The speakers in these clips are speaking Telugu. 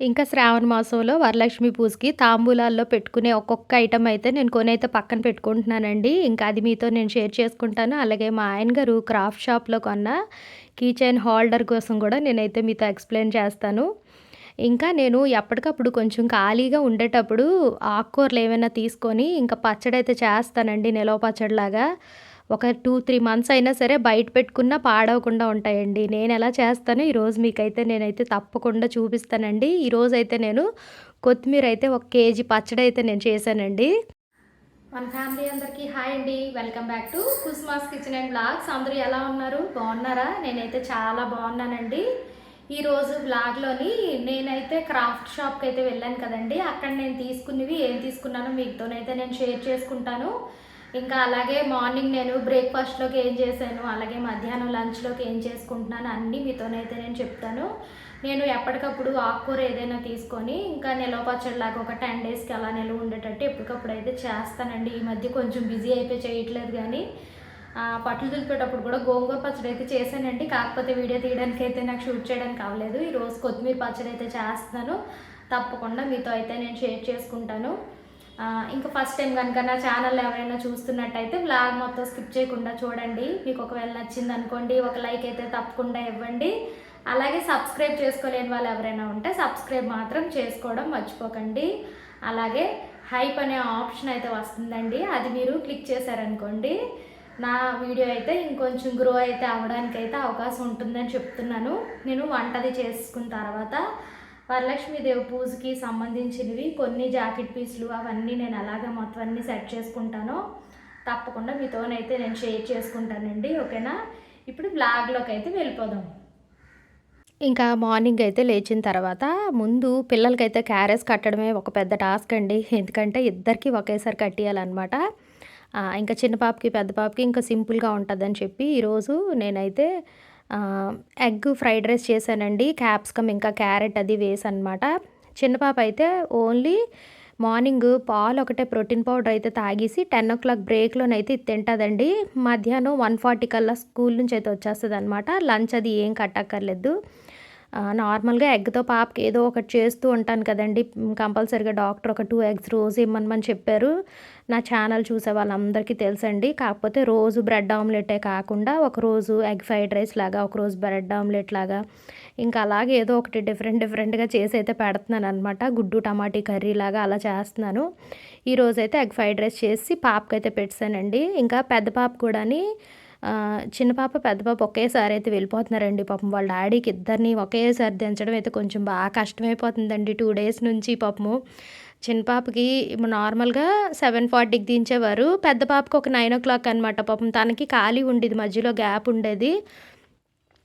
ఇంకా శ్రావణ మాసంలో వరలక్ష్మి పూజకి తాంబూలాల్లో పెట్టుకునే ఒక్కొక్క ఐటెం అయితే నేను కొనైతే పక్కన పెట్టుకుంటున్నానండి. ఇంకా అది మీతో నేను షేర్ చేసుకుంటాను. అలాగే మా ఆయన గారు క్రాఫ్ట్ షాప్లో కొన్న కీ చైన్ హోల్డర్ కోసం కూడా నేనైతే మీతో ఎక్స్ప్లెయిన్ చేస్తాను. ఇంకా నేను ఎప్పటికప్పుడు కొంచెం ఖాళీగా ఉండేటప్పుడు ఆకుకూరలు ఏమైనా తీసుకొని ఇంకా పచ్చడి అయితే చేస్తానండి నిలవ పచ్చడిలాగా. ఒక టూ త్రీ మంత్స్ అయినా సరే బయట పెట్టుకున్నా పాడవకుండా ఉంటాయండి. నేను ఎలా చేస్తానో? ఈరోజు మీకైతే నేనైతే తప్పకుండా చూపిస్తానండి. ఈరోజు అయితే నేను కొత్తిమీర అయితే ఒక కేజీ పచ్చడి అయితే నేను చేశానండి. మన ఫ్యామిలీ అందరికీ హాయ్ అండి. Welcome back to Kusma's kitchen and blogs. అందరూ ఎలా ఉన్నారు? బాగున్నారా? నేనైతే చాలా బాగున్నానండి. ఈరోజు బ్లాగ్లోని నేనైతే క్రాఫ్ట్ షాప్కి అయితే వెళ్ళాను కదండి. అక్కడ నేను తీసుకున్నవి ఏం తీసుకున్నానో మీతోనైతే నేను షేర్ చేసుకుంటాను. ఇంకా అలాగే మార్నింగ్ నేను బ్రేక్ఫాస్ట్లోకి ఏం చేశాను అలాగే మధ్యాహ్నం లంచ్లోకి ఏం చేసుకుంటున్నాను అన్నీ మీతోనైతే నేను చెప్తాను. నేను ఎప్పటికప్పుడు ఆకుకూర ఏదైనా తీసుకొని ఇంకా నిలవ పచ్చడిలాగా ఒక టెన్ డేస్కి అలా నిలవ ఉండేటట్టు ఎప్పటికప్పుడు అయితే చేస్తానండి. ఈ మధ్య కొంచెం బిజీ అయితే చేయట్లేదు కానీ పట్లు దులిపేటప్పుడు కూడా గోంగూర పచ్చడి అయితే చేశానండి. కాకపోతే వీడియో తీయడానికి అయితే నాకు షూట్ చేయడానికి అవ్వలేదు. ఈరోజు కొత్తిమీర పచ్చడి అయితే చేస్తాను తప్పకుండా మీతో అయితే నేను షేర్ చేసుకుంటాను. ఇంకా ఫస్ట్ టైం కనుక నా ఛానల్ ఎవరైనా చూస్తున్నట్టయితే బ్లాగ్ మొత్తం స్కిప్ చేయకుండా చూడండి. మీకు ఒకవేళ నచ్చింది అనుకోండి ఒక లైక్ అయితే తప్పకుండా ఇవ్వండి. అలాగే సబ్స్క్రైబ్ చేసుకోలేని వాళ్ళు ఎవరైనా ఉంటే సబ్స్క్రైబ్ మాత్రం చేసుకోవడం మర్చిపోకండి. అలాగే హైప్ అనే ఆప్షన్ అయితే వస్తుందండి. అది మీరు క్లిక్ చేశారనుకోండి నా వీడియో అయితే ఇంకొంచెం గ్రో అయితే అవ్వడానికి అయితే అవకాశం ఉంటుందని చెప్తున్నాను. నేను వంటది చేసుకున్న తర్వాత వరలక్ష్మీదేవి పూజకి సంబంధించినవి కొన్ని జాకెట్ పీసులు అవన్నీ నేను అలాగే మొత్తం అన్నీ సెట్ చేసుకుంటాను. తప్పకుండా మీతోనైతే నేను షేర్ చేసుకుంటానండి ఓకేనా? ఇప్పుడు బ్లాగ్లోకి అయితే వెళ్ళిపోదాం. ఇంకా మార్నింగ్ అయితే లేచిన తర్వాత ముందు పిల్లలకైతే క్యారెస్ కట్టడమే ఒక పెద్ద టాస్క్ అండి. ఎందుకంటే ఇద్దరికి ఒకేసారి కట్టేయాలన్నమాట. ఇంకా చిన్న పాపకి పెద్ద పాపకి ఇంకా సింపుల్గా ఉంటుందని చెప్పి ఈరోజు నేనైతే ఎగ్ ఫ్రైడ్ రైస్ చేశానండి క్యాప్సికమ్ ఇంకా క్యారెట్ అది వేసి అనమాట చిన్న పాప అయితే ఓన్లీ మార్నింగ్ పాలు ఒకటే ప్రోటీన్ పౌడర్ అయితే తాగేసి టెన్ ఓ క్లాక్ బ్రేక్లోనైతే ఇది తింటుందండి. మధ్యాహ్నం వన్ ఫార్టీ కల్లా స్కూల్ నుంచి అయితే వచ్చేస్తుంది అనమాట లంచ్ అది ఏం కట్టక్కర్లేదు. నార్మల్గా ఎగ్తో పాపకి ఏదో ఒకటి చేస్తూ ఉంటాను కదండి. కంపల్సరీగా డాక్టర్ ఒక టూ ఎగ్స్ రోజు ఇమ్మనమని చెప్పారు. నా ఛానల్ చూసే వాళ్ళందరికీ తెలుసండి. కాకపోతే రోజు బ్రెడ్ ఆమ్లెటే కాకుండా ఒకరోజు ఎగ్ ఫ్రైడ్ రైస్ లాగా ఒకరోజు బ్రెడ్ ఆమ్లెట్ లాగా. ఇంకా అలాగే ఏదో ఒకటి డిఫరెంట్ డిఫరెంట్గా చేసి అయితే పెడుతున్నాను అనమాట గుడ్డు టమాటీ కర్రీ లాగా అలా చేస్తున్నాను. ఈరోజు అయితే ఎగ్ ఫ్రైడ్ రైస్ చేసి పాపకైతే పెట్టానండి ఇంకా పెద్ద పాప కూడాని చిన్న పాప పెద్ద పాప ఒకేసారి అయితే వెళ్ళిపోతున్నారండి. పాపం వాళ్ళ డాడీకి ఇద్దరిని ఒకేసారి దించడం అయితే కొంచెం బాగా కష్టమైపోతుందండి. టూ డేస్ నుంచి పాపము. చిన్న పాపకి నార్మల్గా సెవెన్ ఫార్టీకి దించేవారు. పెద్ద పాపకి ఒక నైన్ ఓ క్లాక్ అనమాట పాపం తనకి ఖాళీ ఉండేది. మధ్యలో గ్యాప్ ఉండేది.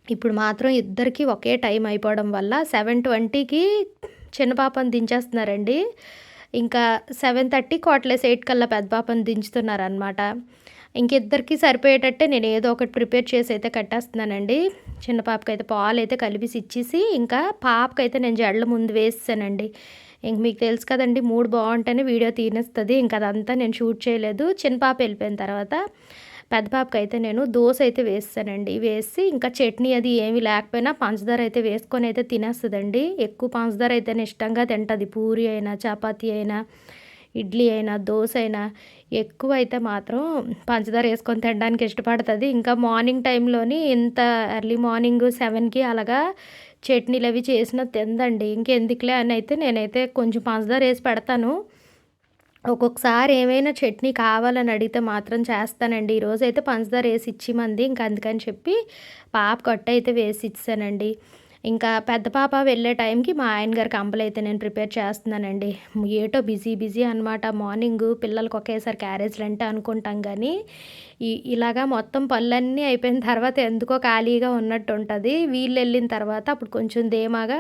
ఇప్పుడు మాత్రం ఇద్దరికి ఒకే టైం అయిపోవడం వల్ల సెవెన్ ట్వంటీకి చిన్న పాపను దించేస్తున్నారండి. ఇంకా సెవెన్ థర్టీ కోట్లెస్ ఎయిట్ కల్లా పెద్ద పాపను దించుతున్నారనమాట ఇంకిద్దరికి సరిపోయేటట్టే నేను ఏదో ఒకటి ప్రిపేర్ చేసి అయితే కట్టేస్తున్నానండి. చిన్న పాపకైతే పాలు అయితే కలిపి ఇచ్చేసి ఇంకా పాపకైతే నేను జడ్ల ముందు వేసానండి ఇంక మీకు తెలుసు కదండి మూడు బాగుంటేనే వీడియో తీనేస్తుంది. ఇంకా అదంతా నేను షూట్ చేయలేదు. చిన్న పాప వెళ్ళిపోయిన తర్వాత పెద్ద పాపకి అయితే నేను దోశ అయితే వేస్తానండి. వేసి ఇంకా చట్నీ అది ఏమి లేకపోయినా పంచదార అయితే వేసుకొని అయితే తినేస్తుందండి. ఎక్కువ పంచదార అయితే ఇష్టంగా తింటుంది. పూరి అయినా చపాతీ అయినా ఇడ్లీ అయినా దోశ అయినా ఎక్కువ అయితే మాత్రం పంచదార వేసుకొని తినడానికి ఇష్టపడుతుంది. ఇంకా మార్నింగ్ టైంలోని ఇంత ఎర్లీ మార్నింగ్ సెవెన్కి అలాగా చట్నీలు అవి చేసిన తిందండి. ఇంకెందుకులే అని అయితే నేనైతే కొంచెం పంచదార వేసి పెడతాను. ఒక్కొక్కసారి ఏమైనా చట్నీ కావాలని అడిగితే మాత్రం చేస్తానండి. ఈరోజు అయితే పంచదార వేసి ఇచ్చిమంది. ఇంక అందుకని చెప్పి పాప కొట్ట అయితే వేసి ఇచ్చానండి. ఇంకా పెద్ద పాప వెళ్ళే టైంకి మా ఆయన గారికి అంబలు అయితే నేను ప్రిపేర్ చేస్తున్నానండి. ఏటో బిజీ బిజీ అనమాట మార్నింగ్ పిల్లలకి ఒకేసారి క్యారేజ్లు అంటే అనుకుంటాం కానీ ఇలాగా మొత్తం పనులన్నీ అయిపోయిన తర్వాత ఎందుకో ఖాళీగా ఉన్నట్టు ఉంటుంది వీళ్ళు వెళ్ళిన తర్వాత అప్పుడు కొంచెం ధీమాగా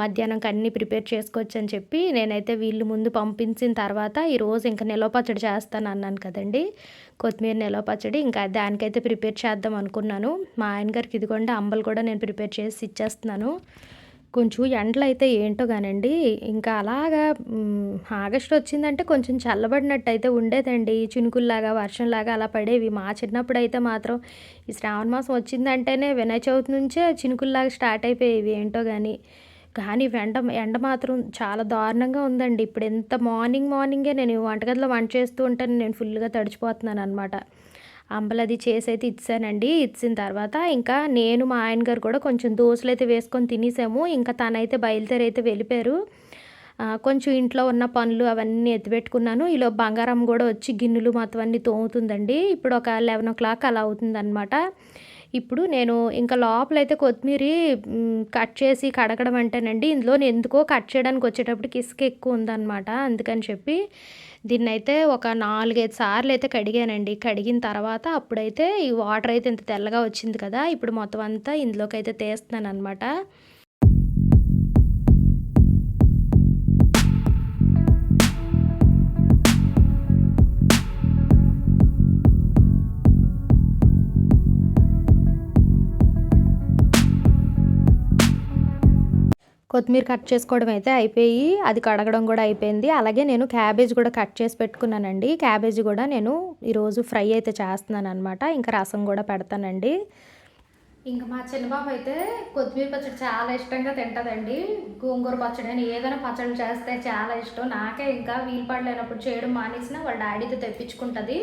మధ్యాహ్నంకి అన్నీ ప్రిపేర్ చేసుకోవచ్చు అని చెప్పి నేనైతే వీళ్ళు ముందు పంపించిన తర్వాత ఈరోజు ఇంకా నిలవ పచ్చడి చేస్తాను అన్నాను కదండి. కొత్తిమీర నిలవ పచ్చడి ఇంకా దానికైతే ప్రిపేర్ చేద్దాం అనుకున్నాను. మా ఆయన గారికి ఇదిగోండి అంబలు కూడా నేను ప్రిపేర్ చేసి ఇచ్చేస్తున్నాను. కొంచెం ఎండలు అయితే ఏంటో కానండి ఇంకా అలాగా ఆగస్టు వచ్చిందంటే కొంచెం చల్లబడినట్టు అయితే ఉండేదండి. చినుకుల్లాగా వర్షంలాగా అలా పడేవి. మా చిన్నప్పుడు అయితే మాత్రం ఈ శ్రావణ మాసం వచ్చిందంటేనే వినాయక చవితి నుంచే చినుకుల్లాగా స్టార్ట్ అయిపోయేవి ఏంటో కానీ కానీ ఎండ ఎండ మాత్రం చాలా దారుణంగా ఉందండి. ఇప్పుడు ఎంత మార్నింగ్ మార్నింగే నేను వంటగదిలో వంట చేస్తూ ఉంటాను. నేను ఫుల్గా తడిచిపోతున్నాను అనమాట అంబలది చేసి అయితే ఇచ్చానండి. ఇచ్చిన తర్వాత ఇంకా నేను మా ఆయన గారు కూడా కొంచెం దోశలు అయితే వేసుకొని తినేసాము. ఇంకా తనైతే బయలుదేరి అయితే వెళ్ళిపోయారు. కొంచెం ఇంట్లో ఉన్న పనులు అవన్నీ ఎత్తిపెట్టుకున్నాను. ఈలో బంగారం కూడా వచ్చి గిన్నెలు మొత్తం అన్నీ తోముతుందండి. ఇప్పుడు ఒక లెవెన్ ఓ క్లాక్ అలా అవుతుందన్నమాట. ఇప్పుడు నేను ఇంకా లోపలైతే కొత్తిమీర కట్ చేసి కడగడం అంటేనండి ఇందులో ఎందుకో కట్ చేయడానికి వచ్చేటప్పటికి ఇసుక ఎక్కువ ఉందన్నమాట. అందుకని చెప్పి దీన్ని అయితే ఒక నాలుగైదు సార్లు అయితే కడిగానండి. కడిగిన తర్వాత అప్పుడైతే ఈ వాటర్ అయితే ఇంత తెల్లగా వచ్చింది కదా ఇప్పుడు మొత్తం అంతా ఇందులోకి అయితే తీస్తున్నాను అనమాట కొత్తిమీర కట్ చేసుకోవడం అయితే అయిపోయి అది కడగడం కూడా అయిపోయింది. అలాగే నేను క్యాబేజ్ కూడా కట్ చేసి పెట్టుకున్నానండి. క్యాబేజీ కూడా నేను ఈరోజు ఫ్రై అయితే చేస్తున్నాను అనమాట ఇంకా రసం కూడా పెడతానండి. ఇంకా మా చిన్నబాబు అయితే కొత్తిమీర పచ్చడి చాలా ఇష్టంగా తింటుందండి. గోంగూర పచ్చడి అని ఏదైనా పచ్చడి చేస్తే చాలా ఇష్టం. నాకే ఇంకా వీలు పడలేనప్పుడు చేయడం మానేసిన వాళ్ళ డాడీతో తెప్పించుకుంటుంది.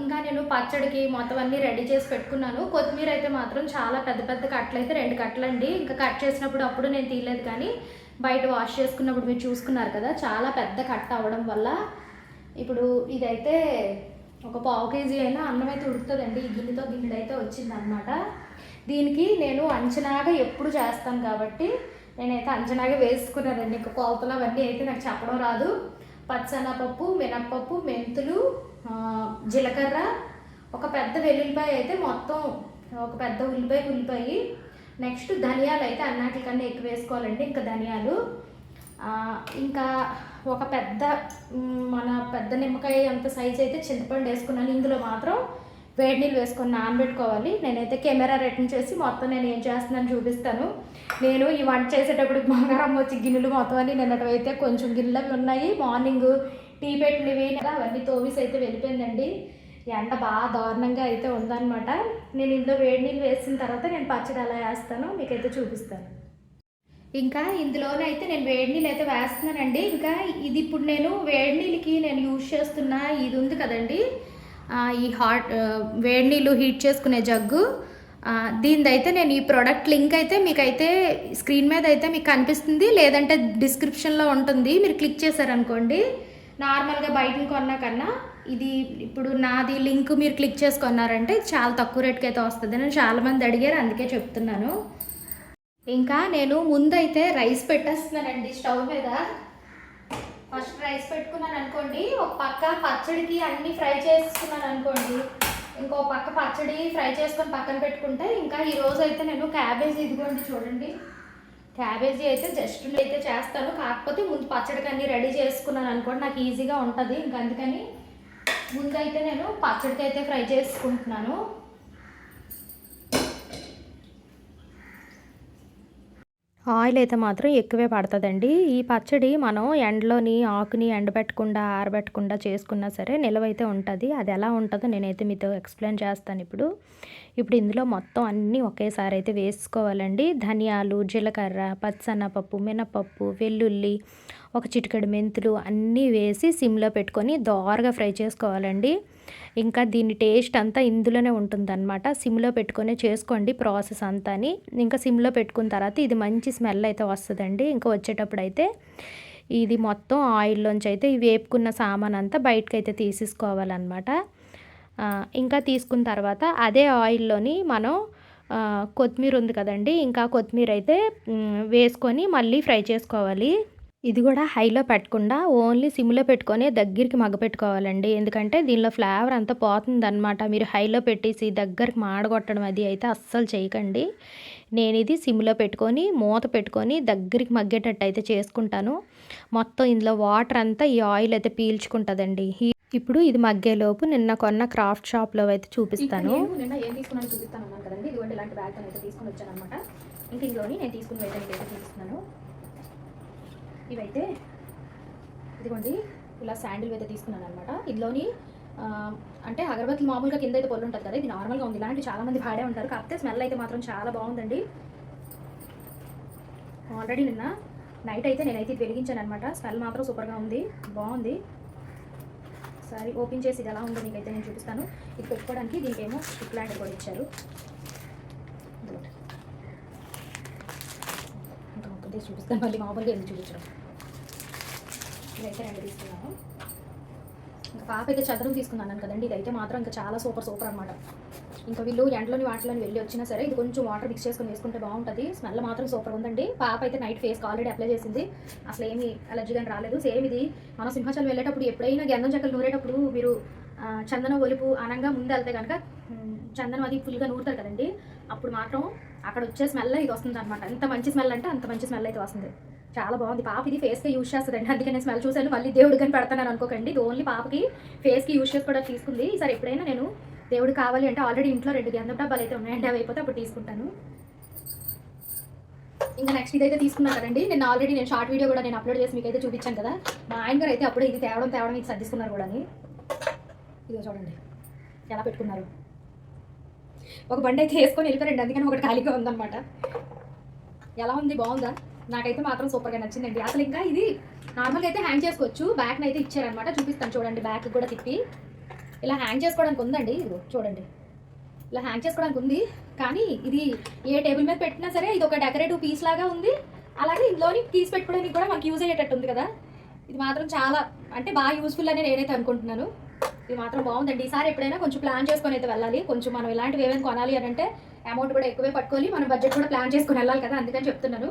ఇంకా నేను పచ్చడికి మొత్తం అన్నీ రెడీ చేసి పెట్టుకున్నాను. కొత్తిమీర అయితే మాత్రం చాలా పెద్ద పెద్ద కట్టలు అయితే రెండు కట్టలండి. ఇంకా కట్ చేసినప్పుడు అప్పుడు నేను తీయలేదు కానీ బయట వాష్ చేసుకున్నప్పుడు మీరు చూసుకున్నారు కదా చాలా పెద్ద కట్ట అవ్వడం వల్ల. ఇప్పుడు ఇదైతే ఒక పావు కేజీ అయినా అన్నం అయితే ఉడుకుతుందండి. ఈ గిన్నెతో గిన్నెడు అయితే వచ్చిందనమాట దీనికి నేను అంచనాగా ఎప్పుడు చేస్తాను కాబట్టి నేనైతే అంచనాగా వేసుకున్నానండి. ఇంకా కొలతలు అవన్నీ అయితే నాకు చెప్పడం రాదు. పచ్చనపప్పు మినప్పప్పు మెంతులు జీలకర్ర ఒక పెద్ద వెల్లుల్లిపాయ అయితే మొత్తం ఒక పెద్ద ఉల్లిపాయ ఉల్లిపాయ. నెక్స్ట్ ధనియాలు అయితే అన్నిటికన్నా ఎక్కువ వేసుకోవాలండి ఇంకా ధనియాలు. ఇంకా ఒక పెద్ద మన పెద్ద నిమ్మకాయ అంత సైజ్ అయితే చింతపండు వేసుకున్నాను. ఇందులో మాత్రం వేడి నీళ్ళు వేసుకొని నానబెట్టుకోవాలి. నేనైతే కెమెరా రిటర్న్ చేసి మొత్తం నేను ఏం చేస్తున్నాను చూపిస్తాను. నేను ఈ వంట చేసేటప్పుడు బంగారం వచ్చి గిన్నెలు మొత్తం అని అయితే కొంచెం గిన్నెలు ఉన్నాయి. మార్నింగ్ టీ పెట్టినవి అవన్నీ తోమిసి అయితే వెళ్ళిపోయిందండి. ఎండ బాగా దారుణంగా అయితే ఉందన్నమాట. నేను ఇందులో వేడి నీళ్ళు వేసిన తర్వాత నేను పచ్చడి అలా వేస్తాను మీకైతే చూపిస్తాను. ఇంకా ఇందులోనైతే నేను వేడి నీళ్ళు అయితే వేస్తున్నానండి. ఇంకా ఇది ఇప్పుడు నేను వేడి నీళ్ళకి నేను యూజ్ చేస్తున్న ఇది ఉంది కదండి. ఈ హాట్ వేడి నీళ్ళు హీట్ చేసుకునే జగ్గు. దీనిదైతే నేను ఈ ప్రోడక్ట్ లింక్ అయితే మీకైతే స్క్రీన్ మీద అయితే మీకు కనిపిస్తుంది. లేదంటే డిస్క్రిప్షన్లో ఉంటుంది. మీరు క్లిక్ చేశారనుకోండి. నార్మల్గా బయట కొన్న కన్నా ఇది ఇప్పుడు నాది లింక్ మీరు క్లిక్ చేసుకున్నారంటే చాలా తక్కువ రేట్కి అయితే వస్తుంది నేను చాలామంది అడిగారు అందుకే చెప్తున్నాను. ఇంకా నేను ముందైతే రైస్ పెట్టేస్తున్నానండి స్టవ్ మీద. ఫస్ట్ రైస్ పెట్టుకున్నాను అనుకోండి ఒక పక్క పచ్చడికి అన్నీ ఫ్రై చేసుకున్నాను అనుకోండి ఇంకో పక్క పచ్చడి ఫ్రై చేసుకొని పక్కన పెట్టుకుంటే ఇంకా ఈరోజు అయితే నేను క్యాబేజ్ ఇదిగోండి చూడండి. క్యాబేజీ అయితే జస్ట్ అయితే చేస్తాను. కాకపోతే ముందు పచ్చడికి అన్నీ రెడీ చేసుకున్నాను అనుకోండి నాకు ఈజీగా ఉంటుంది. ఇంకా అందుకని ముందైతే నేను పచ్చడికి అయితే ఫ్రై చేసుకుంటున్నాను. ఆయిల్ అయితే మాత్రం ఎక్కువే పడుతుందండి. ఈ పచ్చడి మనం ఎండలోని ఆకుని ఎండబెట్టకుండా ఆరబెట్టకుండా చేసుకున్నా సరే నిలవైతే ఉంటుంది. అది ఎలా ఉంటుందో నేనైతే మీతో ఎక్స్ప్లెయిన్ చేస్తాను ఇప్పుడు. ఇప్పుడు ఇందులో మొత్తం అన్నీ ఒకేసారి అయితే వేసుకోవాలండి. ధనియాలు జీలకర్ర పచ్చనపప్పు మినపప్పు వెల్లుల్లి ఒక చిటికెడు మెంతులు అన్నీ వేసి సిమ్లో పెట్టుకొని దోరగా ఫ్రై చేసుకోవాలండి. ఇంకా దీని టేస్ట్ అంతా ఇందులోనే ఉంటుందన్నమాట. సిమ్లో పెట్టుకొని చేసుకోండి ప్రాసెస్ అంతా ఇంకా సిమ్లో పెట్టుకున్న తర్వాత ఇది మంచి స్మెల్ అయితే వస్తుందండి. ఇంకా వచ్చేటప్పుడు అయితే ఇది మొత్తం ఆయిల్లోంచి అయితే వేపుకున్న సామాన్ అంతా బయటకు అయితే తీసేసుకోవాలన్నమాట ఇంకా తీసుకున్న తర్వాత అదే ఆయిల్లోని మనం కొత్తిమీర ఉంది కదండి. ఇంకా కొత్తిమీర అయితే వేసుకొని మళ్ళీ ఫ్రై చేసుకోవాలి. ఇది కూడా హైలో పెట్టకుండా ఓన్లీ సిమ్లో పెట్టుకొని దగ్గరికి మగ్గపెట్టుకోవాలండి ఎందుకంటే దీనిలో ఫ్లేవర్ అంతా పోతుందన్నమాట. మీరు హైలో పెట్టేసి దగ్గరికి మాడగొట్టడం అది అయితే అస్సలు చేయకండి. నేను ఇది సిమ్లో పెట్టుకొని మూత పెట్టుకొని దగ్గరికి మగ్గేటట్టు అయితే చేసుకుంటాను. మొత్తం ఇందులో వాటర్ అంతా ఈ ఆయిల్ అయితే పీల్చుకుంటుందండి. ఇప్పుడు ఇది మగ్గేలోపు నిన్న కొన్న క్రాఫ్ట్ షాప్లో అయితే చూపిస్తాను. నిన్న ఏం తీసుకున్నాను చూపిస్తాను కదండి. ఇలాంటి బ్యాగ్ అయితే తీసుకొని వచ్చాను అనమాట ఇంక ఇందులోని నేను తీసుకుని అయితే ఇవైతే ఇదిగోండి ఇలా శాండిల్ అయితే తీసుకున్నాను అనమాట ఇందులోని అంటే అగరబత్తులు మామూలుగా కింద అయితే పొల్లు ఉంటుంది కదా ఇది నార్మల్గా ఉంది. ఇలాంటి చాలామంది వాడే ఉంటారు. కాకపోతే స్మెల్ అయితే మాత్రం చాలా బాగుందండి. ఆల్రెడీ నిన్న నైట్ అయితే నేనైతే ఇది వెలిగించాను అనమాట స్మెల్ మాత్రం సూపర్గా ఉంది. బాగుంది. సరే ఓపెన్ చేసి ఇది ఎలా ఉందో మీకైతే నేను చూపిస్తాను. ఇది పెట్టుకోవడానికి దీనికి ఏమో స్టిక్ కూడా ఇచ్చారు. చూపిస్తాను. మళ్ళీ మామూలుగా ఎందుకు చూపించడం? ఇదైతే రెండు తీసుకున్నాను. ఇంకా పాప అయితే చదరం తీసుకున్నాను కదండి ఇదైతే మాత్రం ఇంకా చాలా సూపర్ సూపర్ అనమాట ఇంకా వీళ్ళు ఎండలోని వాటిలోని వెళ్ళి వచ్చినా సరే ఇది కొంచెం వాటర్ మిక్స్ చేసుకొని వేసుకుంటే బాగుంటుంది. స్మెల్ మాత్రం సూపర్ ఉందండి. పాప అయితే నైట్ ఫేస్కి ఆల్రెడీ అప్లై చేసింది. అసలు ఏమి అలర్జీ కానీ రాలేదు. సేమ్ ఇది మనం సింహాచలం వెళ్ళేటప్పుడు ఎప్పుడైనా గంధం చెక్కలు నూరేటప్పుడు మీరు చందన చందనం ఒలుపు అనంగా ముందు వెళ్తే కనుక చందనం అది ఫుల్గా నూరుతారు కదండి. అప్పుడు మాత్రం అక్కడ వచ్చే స్మెల్ ఇది వస్తుంది అనమాట ఎంత మంచి స్మెల్ అంటే అంత మంచి స్మెల్ అయితే వస్తుంది. చాలా బాగుంది. పాప ఇది ఫేస్కి యూజ్ చేస్తుందండి. అందుకే నేను స్మెల్ చూశాను. మళ్ళీ దేవుడికి కానీ పెడతాను అనుకోకండి. ఇది ఓన్లీ పాపకి ఫేస్కి యూజ్ చేసి కూడా తీసుకుంది. ఈసారి ఎప్పుడైనా నేను దేవుడు కావాలి అంటే ఆల్రెడీ ఇంట్లో రెండు గంధం డబ్బాలు అయితే ఉన్నాయండి. అవి అయిపోతే అప్పుడు తీసుకుంటాను. ఇంకా నెక్స్ట్ ఇదైతే తీసుకున్నాను కదండి. నేను ఆల్రెడీ నేను షార్ట్ వీడియో కూడా నేను అప్లోడ్ చేసి మీకు అయితే చూపించాను కదా. మా ఆయన గారు అయితే అప్పుడే ఇది తేవడం తేవడం ఇది సర్దిస్తున్నారు కూడా ఇదిగో చూడండి. ఎలా పెట్టుకున్నారు? ఒక బండి అయితే వేసుకొని వెళ్ళిపోయారండి. అందుకని ఒకటి ఖాళీగా ఉందన్నమాట. ఎలా ఉంది? బాగుందా? నాకైతే మాత్రం సూపర్గా నచ్చిందండి. అసలు ఇంకా ఇది నార్మల్గా అయితే హ్యాంగ్ చేసుకోవచ్చు. బ్యాక్ని అయితే ఇచ్చారనమాట చూపిస్తాను చూడండి. బ్యాక్ కూడా తిప్పి. ఇలా హ్యాంగ్ చేసుకోవడానికి ఉందండి. ఇది చూడండి. ఇలా హ్యాంగ్ చేసుకోవడానికి ఉంది. కానీ ఇది ఏ టేబుల్ మీద పెట్టినా సరే ఇది ఒక డెకరేటివ్ పీస్ లాగా ఉంది. అలాగే ఇందులోని పీస్ పెట్టుకోవడానికి కూడా మనకి యూజ్ అయ్యేటట్టు ఉంది కదా. ఇది మాత్రం చాలా అంటే బాగా యూస్ఫుల్ అని నేనైతే అనుకుంటున్నాను. ఇది మాత్రం బాగుందండి. ఈసారి ఎప్పుడైనా కొంచెం ప్లాన్ చేసుకొని అయితే వెళ్ళాలి. కొంచెం మనం ఇలాంటివి ఏమైనా కొనాలి అని అంటే అమౌంట్ కూడా ఎక్కువే పట్టుకొని మన బడ్జెట్ కూడా ప్లాన్ చేసుకొని వెళ్ళాలి కదా అందుకని చెప్తున్నాను.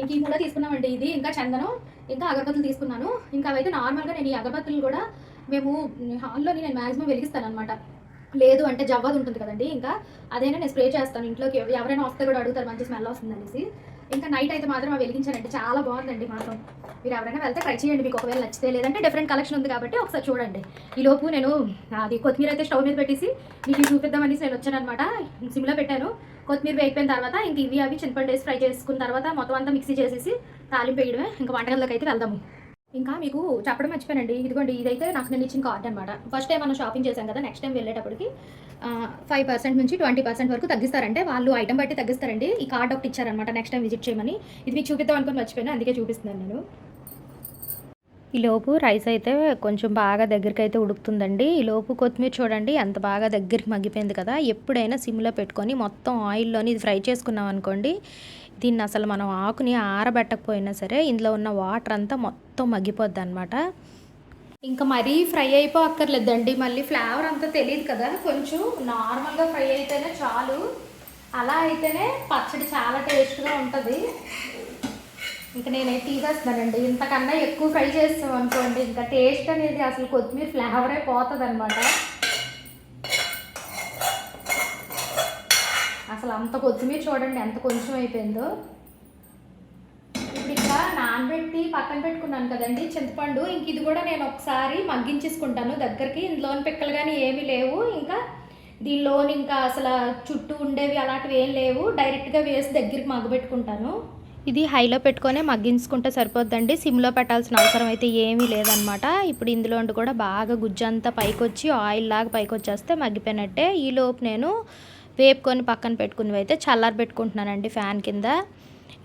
ఇంక ఈ కూడా తీసుకున్నామండి. ఇది ఇంకా చందనం ఇంకా అగరబత్తులు తీసుకున్నాను. ఇంకా అవైతే నార్మల్గా నేను ఈ అగరబత్తులు కూడా మేము హాల్లోని నేను మ్యాక్సిమం వెలిగిస్తాను అనమాట లేదు అంటే జవ్వది ఉంటుంది కదండి. ఇంకా అదైనా నేను స్ప్రే చేస్తాను. ఇంట్లోకి ఎవరైనా వస్తే కూడా అడుగుతారు మంచి స్మెల్ వస్తుంది అనేసి ఇంకా నైట్ అయితే మాత్రం అవి వెలిగించానండి. చాలా బాగుందండి మాత్రం. మీరు ఎవరైనా వెళ్తే ట్రై చేయండి. మీకు ఒకవేళ నచ్చితే లేదంటే డిఫరెంట్ కలెక్షన్ ఉంది కాబట్టి ఒకసారి చూడండి. ఈ లోపు నేను అది కొత్తిమీర అయితే స్టవ్ మీద పెట్టేసి మీకు ఇవి చూపిద్దామని నేను వచ్చాను అనమాట సిమ్లో పెట్టాను. కొత్తిమీర వేగిపోయిన తర్వాత ఇంక ఇవి అవి చింతపండు వేసి ఫ్రై చేసుకున్న తర్వాత మొత్తం అంతా మిక్సీ చేసేసి తాలింపు వేయడమే. ఇంకా వంటగదిలోకి అయితే వెళ్దాము. ఇంకా మీకు చెప్పడం మర్చిపోయానండి. ఇదిగోండి ఇదైతే నాకు నేను ఇచ్చిన కార్డ్ అనమాట ఫస్ట్ టైం మనం షాపింగ్ చేశాం కదా నెక్స్ట్ టైం వెళ్ళేటప్పటికి ఫైవ్ పర్సెంట్ నుంచి ట్వంటీ పర్సెంట్ వరకు తగ్గిస్తారంటే వాళ్ళు ఐటమ్ బట్టి తగ్గిస్తారండి. ఈ కార్డ్ ఒకటి ఇచ్చారనమాట నెక్స్ట్ టైం విజిట్ చేయమని. ఇది మీకు చూపిద్దాం అనుకుని మర్చిపోయాను అందుకే చూపిస్తున్నాను నేను. ఈ లోపు రైస్ అయితే కొంచెం బాగా దగ్గరికి అయితే ఉడుకుతుందండి. ఈ లోపు కొత్తిమీర చూడండి ఎంత బాగా దగ్గరికి మగ్గిపోయింది కదా. ఎప్పుడైనా సిమ్లో పెట్టుకొని మొత్తం ఆయిల్లోని ఇది ఫ్రై చేసుకున్నాం అనుకోండి దీన్ని అసలు మనం ఆకుని ఆరబెట్టకపోయినా సరే ఇందులో ఉన్న వాటర్ అంతా మొత్తం మగ్గిపోద్ది అనమాట ఇంకా మరీ ఫ్రై అయిపో అక్కర్లేదండి మళ్ళీ ఫ్లేవర్ అంతా తెలియదు కదా. కొంచెం నార్మల్గా ఫ్రై అయితేనే చాలు. అలా అయితేనే పచ్చడి చాలా టేస్ట్గా ఉంటుంది. ఇంకా నేనైతే తీసేస్తానండి. ఇంతకన్నా ఎక్కువ ఫ్రై చేస్తాం అనుకోండి ఇంకా టేస్ట్ అనేది అసలు కొత్తిమీర ఫ్లేవరే పోతుంది అనమాట అసలు అంత కొత్తిమీర చూడండి ఎంత కొంచెం అయిపోయిందో. ఇప్పుడు ఇక్కడ నానబెట్టి పక్కన పెట్టుకున్నాను కదండి చింతపండు. ఇంక ఇది కూడా నేను ఒకసారి మగ్గించేసుకుంటాను దగ్గరికి. ఇందులోని పిక్కలు కానీ ఏమీ లేవు. ఇంకా దీనిలోని ఇంకా అసలు చుట్టూ ఉండేవి అలాంటివి ఏం లేవు. డైరెక్ట్గా వేసి దగ్గరికి మగ్గబెట్టుకుంటాను. ఇది హైలో పెట్టుకొని మగ్గించుకుంటే సరిపోద్దండి. సిమ్లో పెట్టాల్సిన అవసరం అయితే ఏమీ లేదనమాట ఇప్పుడు ఇందులో కూడా బాగా గుజ్జంతా పైకి వచ్చి ఆయిల్ లాగా పైకి వచ్చేస్తే మగ్గిపోయినట్టే. ఈ లోపు నేను వేపుకొని పక్కన పెట్టుకున్నవి అయితే చల్లారి పెట్టుకుంటున్నానండి ఫ్యాన్ కింద.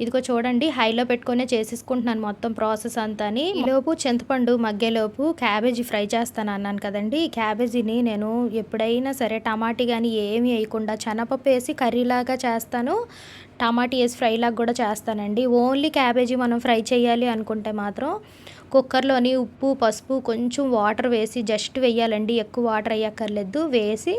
ఇదిగో చూడండి హైలో పెట్టుకునే చేసేసుకుంటున్నాను మొత్తం ప్రాసెస్ అంతా ఈలోపు చింతపండు మగ్గేలోపు క్యాబేజీ ఫ్రై చేస్తాను అన్నాను కదండి. క్యాబేజీని నేను ఎప్పుడైనా సరే టమాటీ కానీ ఏమి వేయకుండా శనగపప్పు వేసి కర్రీలాగా చేస్తాను. టమాటీ వేసి ఫ్రైలాగా కూడా చేస్తానండి. ఓన్లీ క్యాబేజీ మనం ఫ్రై చేయాలి అనుకుంటే మాత్రం కుక్కర్లోని ఉప్పు పసుపు కొంచెం వాటర్ వేసి జస్ట్ వేయాలండి. ఎక్కువ వాటర్ అయ్యక్కర్లేదు. వేసి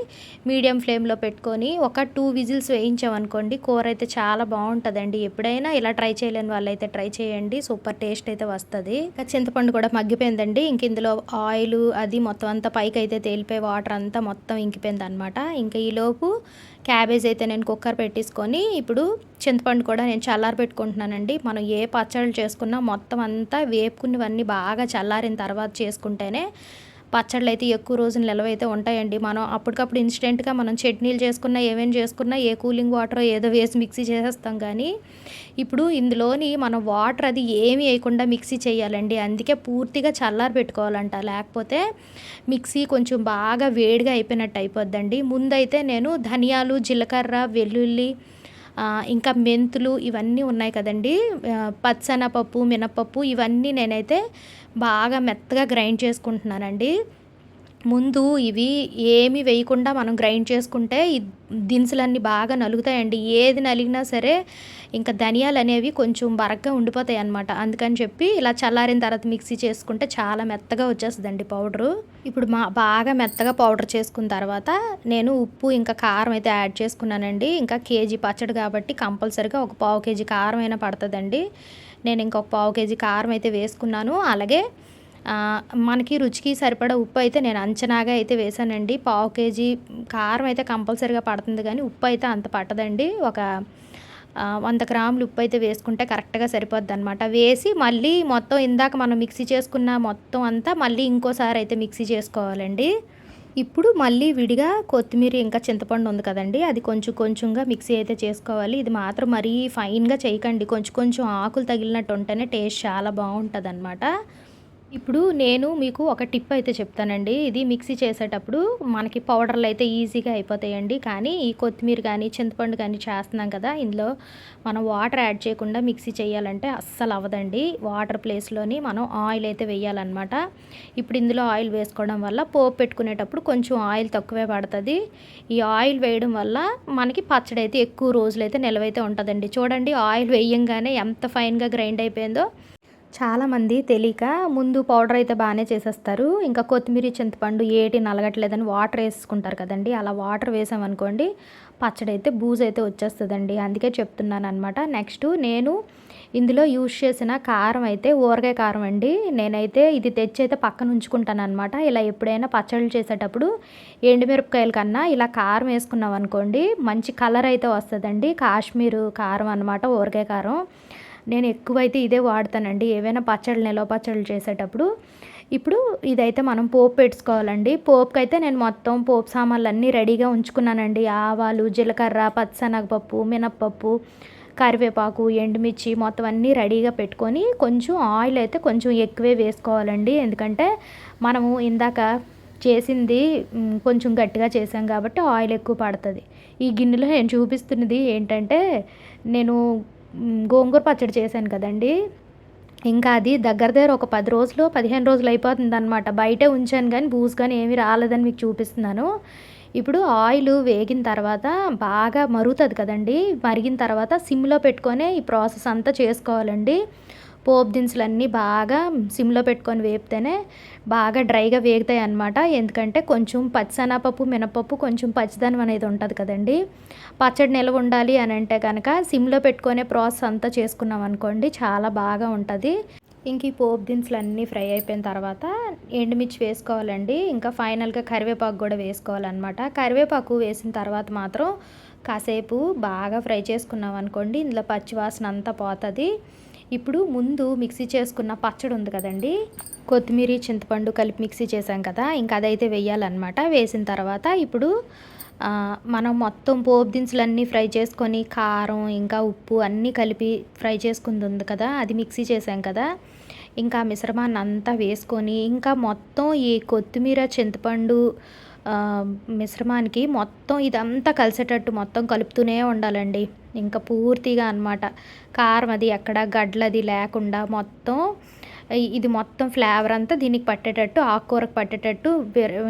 మీడియం ఫ్లేమ్లో పెట్టుకొని ఒక టూ విజిల్స్ వేయించామనుకోండి కూర అయితే చాలా బాగుంటుందండి. ఎప్పుడైనా ఇలా ట్రై చేయలేని వాళ్ళైతే ట్రై చేయండి. సూపర్ టేస్ట్ అయితే వస్తుంది. ఇంకా చింతపండు కూడా మగ్గిపోయిందండి. ఇంక ఇందులో ఆయిల్ అది మొత్తం అంతా పైకి అయితే తేలిపోయి వాటర్ అంతా మొత్తం ఇంకిపోయింది అనమాట ఇంకా ఈలోపు క్యాబేజ్ అయితే నేను కుక్కర్ పెట్టేసుకొని ఇప్పుడు చింతపండు కూడా నేను చల్లారి పెట్టుకుంటున్నానండి. మనం ఏ పచ్చళ్ళు చేసుకున్నా మొత్తం అంతా వేపుకున్నవన్నీ బాగా చల్లారిన తర్వాత చేసుకుంటేనే పచ్చళ్ళు అయితే ఎక్కువ రోజులు నిల్వ అయితే ఉంటాయండి. మనం అప్పటికప్పుడు ఇన్స్టెంట్గా మనం చట్నీలు చేసుకున్నా ఏమేమి చేసుకున్నా ఏ కూలింగ్ వాటర్ ఏదో వేసి మిక్సీ చేసేస్తాం కానీ ఇప్పుడు ఇందులోని మనం వాటర్ అది ఏమి వేయకుండా మిక్సీ చేయాలండి. అందుకే పూర్తిగా చల్లారి పెట్టుకోవాలంట. లేకపోతే మిక్సీ కొంచెం బాగా వేడిగా అయిపోయినట్టు అయిపోద్దండి. ముందైతే నేను ధనియాలు జీలకర్ర వెల్లుల్లి ఇంకా మెంతులు ఇవన్నీ ఉన్నాయి కదండి. పచ్చనపప్పు మినపప్పు ఇవన్నీ నేనైతే బాగా మెత్తగా గ్రైండ్ చేసుకుంటున్నానండి. ముందు ఇవి ఏమి వేయకుండా మనం గ్రైండ్ చేసుకుంటే ఈ దినుసులన్నీ బాగా నలుగుతాయండి. ఏది నలిగినా సరే ఇంకా ధనియాలు అనేవి కొంచెం బరగ్గా ఉండిపోతాయి అన్నమాట. అందుకని చెప్పి ఇలా చల్లారిన తర్వాత మిక్సీ చేసుకుంటే చాలా మెత్తగా వచ్చేస్తుందండి పౌడరు. ఇప్పుడు మా బాగా మెత్తగా పౌడర్ చేసుకున్న తర్వాత నేను ఉప్పు ఇంకా కారం అయితే యాడ్ చేసుకున్నానండి. ఇంకా కేజీ పచ్చడి కాబట్టి కంపల్సరిగా ఒక పావు కేజీ కారం అయినా పడుతుందండి. నేను ఇంకొక పావు కేజీ కారం అయితే వేసుకున్నాను. అలాగే మనకి రుచికి సరిపడా ఉప్పు అయితే నేను అంచనాగా అయితే వేసానండి పావు కేజీ కారం అయితే కంపల్సరీగా పడుతుంది కానీ ఉప్పు అయితే అంత పట్టదండి. ఒక వంద గ్రాములు ఉప్పు అయితే వేసుకుంటే కరెక్ట్గా సరిపోద్ది అనమాట వేసి మళ్ళీ మొత్తం ఇందాక మనం మిక్సీ చేసుకున్న మొత్తం అంతా మళ్ళీ ఇంకోసారి అయితే మిక్సీ చేసుకోవాలండి. ఇప్పుడు మళ్ళీ విడిగా కొత్తిమీర ఇంకా చింతపండు ఉంది కదండి. అది కొంచెం కొంచెంగా మిక్సీ అయితే చేసుకోవాలి. ఇది మాత్రం మరీ ఫైన్గా చేయకండి. కొంచెం కొంచెం ఆకులు తగిలినట్టు ఉంటేనే టేస్ట్ చాలా బాగుంటుంది ఇప్పుడు నేను మీకు ఒక టిప్ అయితే చెప్తానండి. ఇది మిక్సీ చేసేటప్పుడు మనకి పౌడర్లు అయితే ఈజీగా అయిపోతాయండి. కానీ ఈ కొత్తిమీర కానీ చింతపండు కానీ చేస్తున్నాం కదా ఇందులో మనం వాటర్ యాడ్ చేయకుండా మిక్సీ చేయాలంటే అస్సలు అవ్వదండి. వాటర్ ప్లేస్లోని మనం ఆయిల్ అయితే వేయాలన్నమాట. ఇప్పుడు ఇందులో ఆయిల్ వేసుకోవడం వల్ల పోపు పెట్టుకునేటప్పుడు కొంచెం ఆయిల్ తక్కువే పడుతుంది. ఈ ఆయిల్ వేయడం వల్ల మనకి పచ్చడి అయితే ఎక్కువ రోజులు అయితే నిలవైతే ఉంటుందండి. చూడండి ఆయిల్ వేయంగానే ఎంత ఫైన్గా గ్రైండ్ అయిపోయిందో. చాలామంది తెలియక ముందు పౌడర్ అయితే బాగానే చేసేస్తారు. ఇంకా కొత్తిమీర చింతపండు ఏటి నలగట్లేదని వాటర్ వేసుకుంటారు కదండి. అలా వాటర్ వేసామనుకోండి పచ్చడి అయితే బూజు అయితే వచ్చేస్తుందండి. అందుకే చెప్తున్నాను అనమాట నెక్స్ట్ నేను ఇందులో యూజ్ చేసిన కారం అయితే ఊరగాయ కారం అండి. నేనైతే ఇది తెచ్చి అయితే పక్కన ఉంచుకుంటాను అనమాట ఇలా ఎప్పుడైనా పచ్చళ్ళు చేసేటప్పుడు ఎండుమిరపకాయల కన్నా ఇలా కారం వేసుకున్నాం అనుకోండి మంచి కలర్ అయితే వస్తుందండి. కాశ్మీరు కారం అనమాట ఊరగాయ కారం. నేను ఎక్కువైతే ఇదే వాడతానండి. ఏవైనా పచ్చళ్ళు నిలవ పచ్చళ్ళు చేసేటప్పుడు. ఇప్పుడు ఇదైతే మనం పోపు పెట్టుకోవాలండి. పోపుకి అయితే నేను మొత్తం పోపు సామాన్లు అన్నీ రెడీగా ఉంచుకున్నానండి. ఆవాలు జీలకర్ర పచ్చనగపప్పు మినప్పప్పు కరివేపాకు ఎండుమిర్చి మొత్తం అన్నీ రెడీగా పెట్టుకొని కొంచెం ఆయిల్ అయితే కొంచెం ఎక్కువే వేసుకోవాలండి. ఎందుకంటే మనము ఇందాక చేసింది కొంచెం గట్టిగా చేసాం కాబట్టి ఆయిల్ ఎక్కువ పడుతుంది. ఈ గిన్నెలో నేను చూపిస్తున్నది ఏంటంటే నేను గోంగూర పచ్చడి చేశాను కదండి. ఇంకా అది దగ్గర దగ్గర ఒక పది రోజులు పదిహేను రోజులు అయిపోతుంది అనమాట బయటే ఉంచాను కానీ బూజు కానీ ఏమీ రాలేదని మీకు చూపిస్తున్నాను. ఇప్పుడు ఆయిల్ వేగిన తర్వాత బాగా మరుగుతుంది కదండి. మరిగిన తర్వాత సిమ్లో పెట్టుకొని ఈ ప్రాసెస్ అంతా చేసుకోవాలండి. పోపు దినుసులన్నీ బాగా సిమ్లో పెట్టుకొని వేపితేనే బాగా డ్రైగా వేగుతాయి అన్నమాట ఎందుకంటే కొంచెం పచ్చనపప్పు మినపప్పు కొంచెం పచ్చిదనం అనేది ఉంటుంది కదండి. పచ్చడి నిల్వ ఉండాలి అని అంటే కనుక సిమ్లో పెట్టుకునే ప్రాసెస్ అంతా చేసుకున్నాం అనుకోండి చాలా బాగా ఉంటుంది. ఇంక ఈ పోపు దినుసులు అన్నీ ఫ్రై అయిపోయిన తర్వాత ఎండుమిర్చి వేసుకోవాలండి. ఇంకా ఫైనల్గా కరివేపాకు కూడా వేసుకోవాలన్నమాట. కరివేపాకు వేసిన తర్వాత మాత్రం కాసేపు బాగా ఫ్రై చేసుకున్నాం అనుకోండి ఇందులో పచ్చివాసన అంతా పోతుంది. ఇప్పుడు ముందు మిక్సీ చేసుకున్న పచ్చడి ఉంది కదండి. కొత్తిమీర చింతపండు కలిపి మిక్సీ చేసాం కదా ఇంకా అదైతే వేయాలన్నమాట. వేసిన తర్వాత ఇప్పుడు మనం మొత్తం పోపు దినుసులన్నీ ఫ్రై చేసుకొని కారం ఇంకా ఉప్పు అన్నీ కలిపి ఫ్రై చేసుకుంది ఉంది కదా అది మిక్సీ చేసాం కదా. ఇంకా మిశ్రమాన్ని అంతా వేసుకొని ఇంకా మొత్తం ఈ కొత్తిమీర చింతపండు మిశ్రమానికి మొత్తం ఇదంతా కలిసేటట్టు మొత్తం కలుపుతూనే ఉండాలండి. ఇంకా పూర్తిగా అన్నమాట. కారం అది ఎక్కడ గడ్లది లేకుండా మొత్తం ఇది మొత్తం ఫ్లేవర్ అంతా దీనికి పట్టేటట్టు ఆకుకూరకు పట్టేటట్టు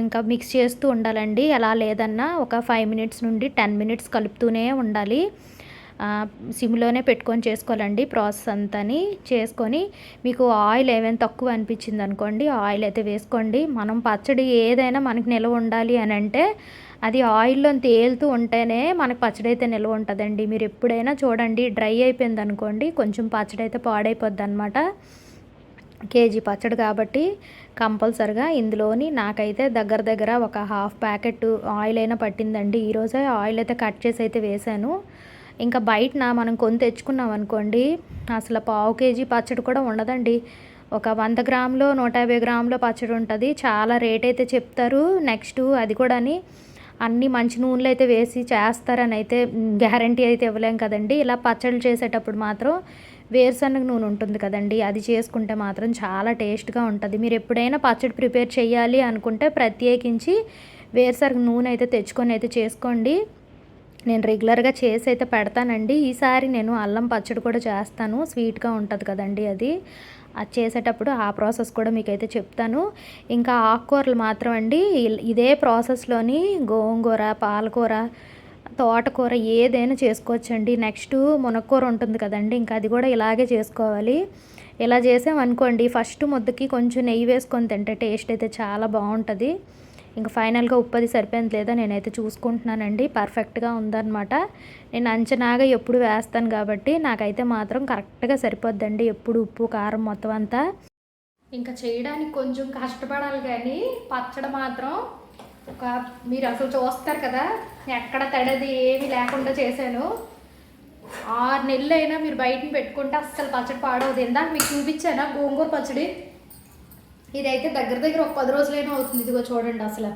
ఇంకా మిక్స్ చేస్తూ ఉండాలండి. అలా లేదన్నా ఒక ఫైవ్ మినిట్స్ నుండి టెన్ మినిట్స్ కలుపుతూనే ఉండాలి. సిమ్లోనే పెట్టుకొని చేసుకోవాలండి ప్రాసెస్ అంతని చేసుకొని మీకు ఆయిల్ ఏమైనా తక్కువ అనిపించింది అనుకోండి ఆయిల్ అయితే వేసుకోండి. మనం పచ్చడి ఏదైనా మనకి నిల్వ ఉండాలి అని అంటే అది ఆయిల్లో తేలుతూ ఉంటేనే మనకు పచ్చడి అయితే నిల్వ ఉంటుందండి. మీరు ఎప్పుడైనా చూడండి డ్రై అయిపోయింది అనుకోండి కొంచెం పచ్చడి అయితే పాడైపోద్ది అనమాట కేజీ పచ్చడి కాబట్టి కంపల్సరిగా ఇందులోని నాకైతే దగ్గర దగ్గర ఒక హాఫ్ ప్యాకెట్ ఆయిల్ అయినా పట్టిందండి. ఈరోజే ఆయిల్ అయితే కట్ చేసి అయితే వేశాను. ఇంకా బయటన మనం కొని తెచ్చుకున్నాం అనుకోండి అసలు పావు కేజీ పచ్చడి కూడా ఉండదండి. ఒక వంద గ్రాములు నూట యాభై గ్రాముల పచ్చడి ఉంటుంది. చాలా రేట్ అయితే చెప్తారు. నెక్స్ట్ అది కూడాని అన్ని మంచి నూనెలు అయితే వేసి చేస్తారని అయితే గ్యారంటీ అయితే ఇవ్వలేం కదండి. ఇలా పచ్చళ్ళు చేసేటప్పుడు మాత్రం వేరుశనగ నూనె ఉంటుంది కదండి. అది చేసుకుంటే మాత్రం చాలా టేస్ట్గా ఉంటుంది. మీరు ఎప్పుడైనా పచ్చడి ప్రిపేర్ చేయాలి అనుకుంటే ప్రత్యేకించి వేరుశనగ నూనె అయితే తెచ్చుకొని అయితే చేసుకోండి. నేను రెగ్యులర్గా చేసి అయితే పెడతానండి. ఈసారి నేను అల్లం పచ్చడి కూడా చేస్తాను. స్వీట్గా ఉంటుంది కదండి అది. అది చేసేటప్పుడు ఆ ప్రాసెస్ కూడా మీకైతే చెప్తాను. ఇంకా ఆకుకూరలు మాత్రం అండి ఇల్- ఇదే ప్రాసెస్లోని గోంగూర పాలకూర తోటకూర ఏదైనా చేసుకోవచ్చండి. నెక్స్ట్ మునక్కూర ఉంటుంది కదండి ఇంకా అది కూడా ఇలాగే చేసుకోవాలి. ఇలా చేసామనుకోండి ఫస్ట్ ముద్దకి కొంచెం నెయ్యి వేసుకొని తింటే టేస్ట్ అయితే చాలా బాగుంటుంది. ఇంకా ఫైనల్గా ఉప్పు అది సరిపోయింది లేదా నేనైతే చూసుకుంటున్నానండి. పర్ఫెక్ట్గా ఉందన్నమాట. నేను అంచనాగా ఎప్పుడు వేస్తాను కాబట్టి నాకైతే మాత్రం కరెక్ట్గా సరిపోద్దండి ఎప్పుడు ఉప్పు కారం మొత్తం అంతా. ఇంకా చేయడానికి కొంచెం కష్టపడాలి కానీ పచ్చడి మాత్రం ఒక మీరు అసలు చూస్తారు కదా ఎక్కడ తడది ఏమీ లేకుండా చేశాను. ఆరు నెలలు అయినా మీరు బయటని పెట్టుకుంటే అస్సలు పచ్చడి పాడవద్దు ఇందాక మీకు చూపించానా గోంగూర పచ్చడి? ఇదైతే దగ్గర దగ్గర ఒక పది రోజులైనా అవుతుంది. ఇదిగో చూడండి అసలు.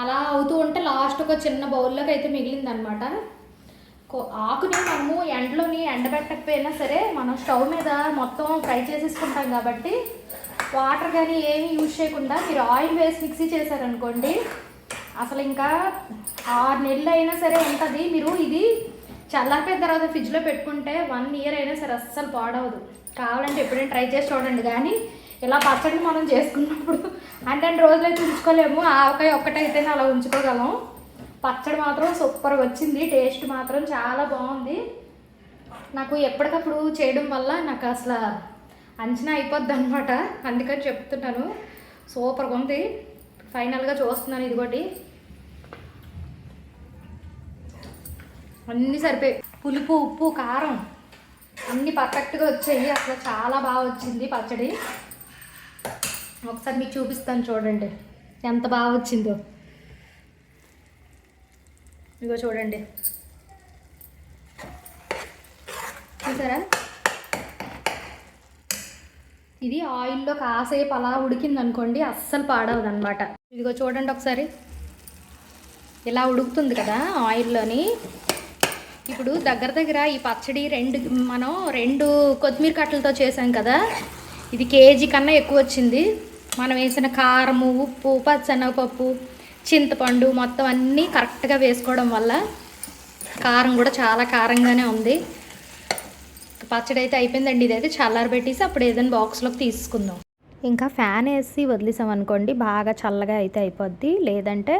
అలా అవుతూ ఉంటే లాస్ట్ ఒక చిన్న బౌల్లోకి అయితే మిగిలిందనమాట ఆకుని మనము ఎండలోని ఎండబెట్టకపోయినా సరే మనం స్టవ్ మీద మొత్తం ఫ్రై చేసేసుకుంటాం కాబట్టి వాటర్ కానీ ఏమీ యూజ్ చేయకుండా మీరు ఆయిల్ వేసి మిక్సీ చేశారనుకోండి అసలు ఇంకా ఆరు నెలలు అయినా సరే ఉంటుంది. మీరు ఇది చల్లారిపోయిన తర్వాత ఫ్రిడ్జ్లో పెట్టుకుంటే వన్ ఇయర్ అయినా సరే అస్సలు పాడవదు. కావాలంటే ఎప్పుడైనా ట్రై చేసి చూడండి. కానీ ఇలా పచ్చడి మనం చేసుకున్నప్పుడు? అంటే రోజులు అయితే ఉంచుకోలేము. ఆవకాయ ఒక్కటైతేనే అలా ఉంచుకోగలం. పచ్చడి మాత్రం సూపర్గా వచ్చింది. టేస్ట్ మాత్రం చాలా బాగుంది. నాకు ఎప్పటికప్పుడు చేయడం వల్ల నాకు అసలు అంచనా అయిపోద్ది అనమాట అందుకని చెప్తున్నాను. సూపర్గా ఉంది. ఫైనల్గా చూస్తున్నాను ఇదిగోటి. అన్నీ సరిపోయి పులుపు ఉప్పు కారం అన్నీ పర్ఫెక్ట్గా వచ్చాయి. అసలు చాలా బాగా వచ్చింది పచ్చడి. ఒకసారి మీకు చూపిస్తాను చూడండి. ఎంత బాగా వచ్చిందో. ఇగో చూడండి. చూసారా? ఇది ఆయిల్లో కాసేపు అలా ఉడికింది అనుకోండి అస్సలు పాడవదు అనమాట ఇదిగో చూడండి ఒకసారి. ఇలా ఉడుకుతుంది కదా ఆయిల్లోని. ఇప్పుడు దగ్గర దగ్గర ఈ పచ్చడి రెండు మనం రెండు కొత్తిమీర కట్టలతో చేసాం కదా. ఇది కేజీ కన్నా ఎక్కువ వచ్చింది. మనం వేసిన కారము ఉప్పు పచ్చనగపప్పు చింతపండు మొత్తం అన్నీ కరెక్ట్గా వేసుకోవడం వల్ల కారం కూడా చాలా కారంగానే ఉంది. పచ్చడి అయితే అయిపోయిందండి ఇదైతే చల్లారబెట్టేసి అప్పుడు ఏదైనా బాక్స్లోకి తీసుకుందాం. ఇంకా ఫ్యాన్ వేసి వదిలేసామనుకోండి బాగా చల్లగా అయితే అయిపోద్ది. లేదంటే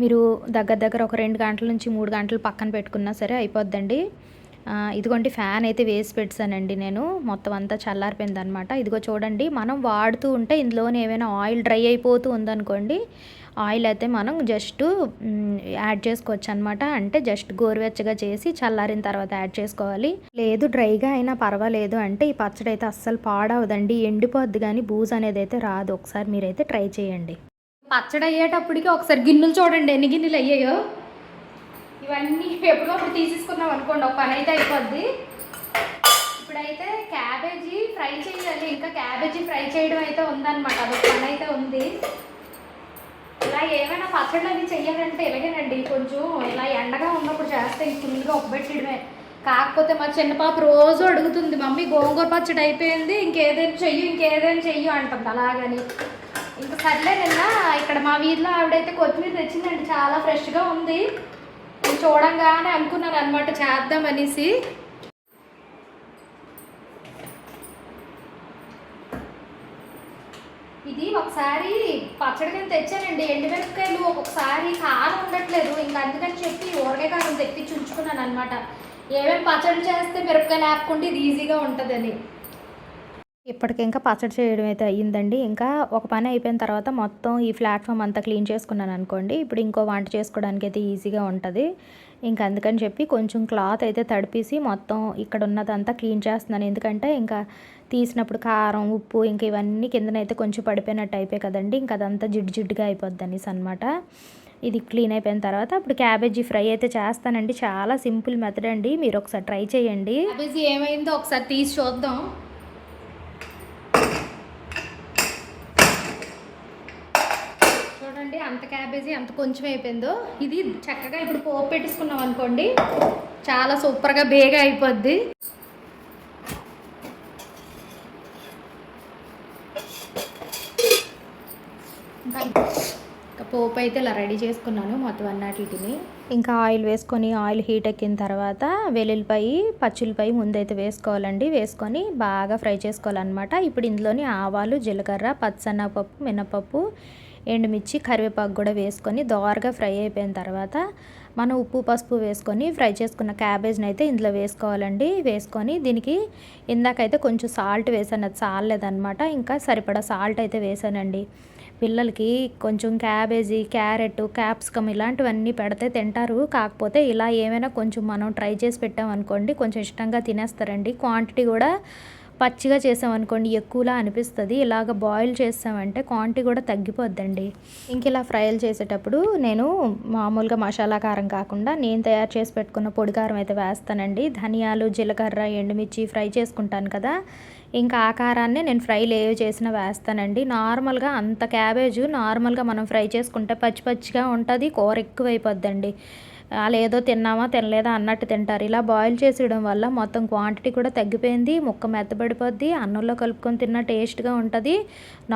మీరు దగ్గర దగ్గర ఒక రెండు గంటల నుంచి మూడు గంటలు పక్కన పెట్టుకున్నా సరే అయిపోద్దండి. ఇదిగోండి ఫ్యాన్ అయితే వేసి పెట్టానండి నేను. మొత్తం అంతా చల్లారిపోయింది అనమాట ఇదిగో చూడండి మనం వాడుతూ ఉంటే ఇందులోనే ఏమైనా ఆయిల్ డ్రై అయిపోతూ ఉందనుకోండి ఆయిల్ అయితే మనం జస్ట్ యాడ్ చేసుకోవచ్చు అనమాట అంటే జస్ట్ గోరువెచ్చగా చేసి చల్లారిన తర్వాత యాడ్ చేసుకోవాలి. లేదు డ్రైగా అయినా పర్వాలేదు అంటే ఈ పచ్చడి అయితే అస్సలు పాడవదండి ఎండిపోద్ది కానీ బూజ్ అనేది అయితే రాదు. ఒకసారి మీరైతే ట్రై చేయండి. పచ్చడి అయ్యేటప్పటికి ఒకసారి గిన్నెలు చూడండి ఎన్ని గిన్నెలు అయ్యాయో. ఇవన్నీ ఎప్పుడప్పుడు తీసేసుకున్నాం అనుకోండి ఒక పని అయితే అయిపోద్ది. ఇప్పుడైతే క్యాబేజీ ఫ్రై చేయాలి. ఇంకా క్యాబేజీ ఫ్రై చేయడం అయితే ఉందన్నమాట. అదొక పని అయితే ఉంది. ఇలా ఏమైనా పచ్చళ్ళు అవి చెయ్యాలంటే ఇలాగేనండి. కొంచెం ఇలా ఎండగా ఉన్నప్పుడు చేస్తే ఫుల్గా ఒక్కబెట్టడమే కాకపోతే మా చిన్న పాప రోజు అడుగుతుంది మమ్మీ గోంగూర పచ్చడి అయిపోయింది ఇంకేదైనా చెయ్యి ఇంకేదైనా చెయ్యి అంటుంది. అలాగని. ఇంకా సర్లే నిన్న ఇక్కడ మా వీధిలో ఆవిడైతే కొత్తిమీర తెచ్చిందండి. చాలా ఫ్రెష్గా ఉంది. నేను చూడంగానే అనుకున్నాను అనమాట చేద్దాం అనేసి. ఇది ఒకసారి పచ్చడి కింద తెచ్చానండి ఎండుమిరపకాయలు. ఒక్కొక్కసారి కారం ఉండట్లేదు ఇంకా అందుకని చెప్పి ఊరగాయ కారం తెప్పించి ఉంచుకున్నాను అనమాట ఏమేమి పచ్చడి చేస్తే మిరపకాయలు ఆపుకుంటే ఇది ఈజీగా ఉంటుందని. ఇప్పటికి ఇంకా పచ్చడి చేయడం అయితే అయ్యిందండి. ఇంకా ఒక పని అయిపోయిన తర్వాత మొత్తం ఈ ప్లాట్ఫామ్ అంతా క్లీన్ చేసుకున్నాను అనుకోండి. ఇప్పుడు ఇంకో వంట చేసుకోవడానికి అయితే ఈజీగా ఉంటుంది. ఇంకా అందుకని చెప్పి కొంచెం క్లాత్ అయితే తడిపేసి మొత్తం ఇక్కడ ఉన్నదంతా క్లీన్ చేస్తున్నాను. ఎందుకంటే ఇంకా తీసినప్పుడు కారం ఉప్పు ఇంకా ఇవన్నీ కిందనైతే కొంచెం పడిపోయినట్టు అయిపోయి కదండి. ఇంకా అదంతా జిడ్డు జిడ్డుగా అయిపోద్ది అనేసి అనమాట ఇది క్లీన్ అయిపోయిన తర్వాత అప్పుడు క్యాబేజీ ఫ్రై అయితే చేస్తానండి. చాలా సింపుల్ మెథడ్ అండి. మీరు ఒకసారి ట్రై చేయండి. క్యాబేజీ ఏమైందో ఒకసారి తీసి చూద్దాం. చూడండి అంత క్యాబేజీ అంత కొంచెం అయిపోయిందో. ఇది చక్కగా ఇప్పుడు పోపు పెట్టేసుకున్నాం అనుకోండి. చాలా సూపర్గా బేగా అయిపోద్ది. ఇంకా పోపు అయితే ఇలా రెడీ చేసుకున్నాను మొత్తం అన్నిటిని. ఇంకా ఆయిల్ వేసుకొని ఆయిల్ హీట్ ఎక్కిన తర్వాత వెల్లుల్లిపాయి పచ్చిల్లిపాయి ముందైతే వేసుకోవాలండి. వేసుకొని బాగా ఫ్రై చేసుకోవాలన్నమాట. ఇప్పుడు ఇందులోని ఆవాలు జీలకర్ర పచ్చనపప్పు మినపప్పు ఎండుమిర్చి కరివేపాకు కూడా వేసుకొని దోరగా ఫ్రై అయిపోయిన తర్వాత మనం ఉప్పు పసుపు వేసుకొని ఫ్రై చేసుకున్న క్యాబేజ్ని అయితే ఇందులో వేసుకోవాలండి. వేసుకొని దీనికి ఇందాకైతే కొంచెం సాల్ట్ వేసాను అది చాలేదనమాట ఇంకా సరిపడా సాల్ట్ అయితే వేసానండి. పిల్లలకి కొంచెం క్యాబేజీ క్యారెట్ క్యాప్సికమ్ ఇలాంటివన్నీ పెడితే తింటారు. కాకపోతే ఇలా ఏమైనా కొంచెం మనం ట్రై చేసి పెట్టామనుకోండి కొంచెం ఇష్టంగా తినేస్తారండి. క్వాంటిటీ కూడా పచ్చిగా చేసామనుకోండి ఎక్కువలా అనిపిస్తుంది. ఇలాగ బాయిల్ చేసామంటే క్వాంటిటీ కూడా తగ్గిపోద్దండి. ఇంక ఇలా ఫ్రైలు చేసేటప్పుడు నేను మామూలుగా మసాలా కారం కాకుండా నేను తయారు చేసి పెట్టుకున్న పొడి కారం అయితే వేస్తానండి. ధనియాలు జీలకర్ర ఎండుమిర్చి ఫ్రై చేసుకుంటాను కదా. ఇంకా ఆ కారాన్ని నేను ఫ్రై లేవ్ చేసిన వేస్తానండి. నార్మల్గా అంత క్యాబేజ్ నార్మల్గా మనం ఫ్రై చేసుకుంటే పచ్చి పచ్చిగా ఉంటుంది కూర ఎక్కువైపోద్దండి. వాళ్ళు ఏదో తిన్నామా తినలేదా అన్నట్టు తింటారు. ఇలా బాయిల్ చేసేయడం వల్ల మొత్తం క్వాంటిటీ కూడా తగ్గిపోయింది ముక్క మెత్తబడిపోద్ది అన్నంలో కలుపుకొని తిన్న టేస్ట్గా ఉంటుంది.